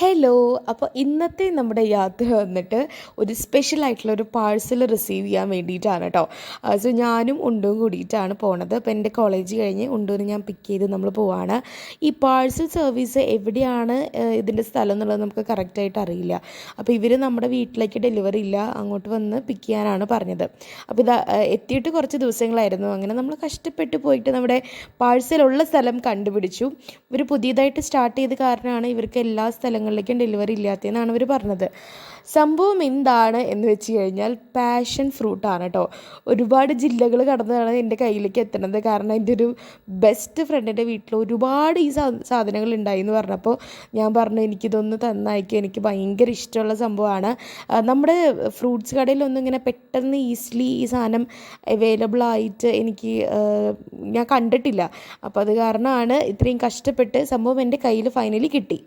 Hello അപ്പോൾ ഇന്നത്തെ നമ്മുടെ യാത്ര വന്നിട്ട് ഒരു സ്പെഷ്യൽ ആയിട്ടുള്ള ഒരു പാഴ്സൽ റിസീവ് ചെയ്യാൻ വേണ്ടിയിട്ടാണ് കേട്ടോ സോ ഞാനും ഉണ്ടും കൂടിയിട്ടാണ് പോണത്. അപ്പോൾ എന്റെ കോളേജ് കഴിഞ്ഞ് ഉണ്ടൂന്ന് ഞാൻ പിക്ക് ചെയ്ത് നമ്മൾ പോവാണ്. ഈ പാഴ്സൽ സർവീസ് എവിടെയാണ് ഇതിന്റെ സ്ഥലം എന്നുള്ളത് നമുക്ക് കറക്റ്റായിട്ട് അറിയില്ല. അപ്പോൾ ഇവർ നമ്മുടെ വീട്ടിലേക്ക് ഡെലിവറി ഇല്ല അങ്ങോട്ട് വന്ന് പിക്ക് ചെയ്യാനാണ് പറഞ്ഞത്. അപ്പോൾ ഇത് എത്തിയിട്ട് കുറച്ച് ദിവസങ്ങളായിരുന്നു. അങ്ങനെ നമ്മൾ കഷ്ടപ്പെട്ട് പോയിട്ട് നമ്മുടെ പാഴ്സലുള്ള സ്ഥലം കണ്ടുപിടിച്ചു. ഇവർ പുതിയതായിട്ട് സ്റ്റാർട്ട് ചെയ്ത കാരണമാണ് ഇവർക്ക് എല്ലാ സ്ഥലങ്ങളിലേക്കും ഡെലിവറി ഇല്ലാത്തതെന്നാണ് ഇവർ പറഞ്ഞത്. സംഭവം എന്താണ് എന്ന് വെച്ച് കഴിഞ്ഞാൽ പാഷൻ ഫ്രൂട്ടാണ് കേട്ടോ ഒരുപാട് ജില്ലകൾ കടന്നാണ് എന്റെ കയ്യിലേക്ക് എത്തണത് കാരണം എന്റെ ഒരു ബെസ്റ്റ് ഫ്രണ്ടിന്റെ വീട്ടിൽ ഒരുപാട് ഈ സാധനങ്ങൾ ഉണ്ടായി എന്ന് പറഞ്ഞപ്പോൾ ഞാൻ പറഞ്ഞു എനിക്കിതൊന്ന് തന്നായിക്കും. എനിക്ക് ഭയങ്കര ഇഷ്ടമുള്ള സംഭവമാണ്. നമ്മുടെ ഫ്രൂട്ട്സ് കടയിലൊന്നും ഇങ്ങനെ പെട്ടെന്ന് ഈസിലി ഈ സാധനം അവൈലബിൾ ആയിട്ട് എനിക്ക് ഞാൻ കണ്ടിട്ടില്ല. അപ്പോൾ അത് കാരണമാണ് ഇത്രയും കഷ്ടപ്പെട്ട് സംഭവം എന്റെ കയ്യിൽ ഫൈനലി കിട്ടി.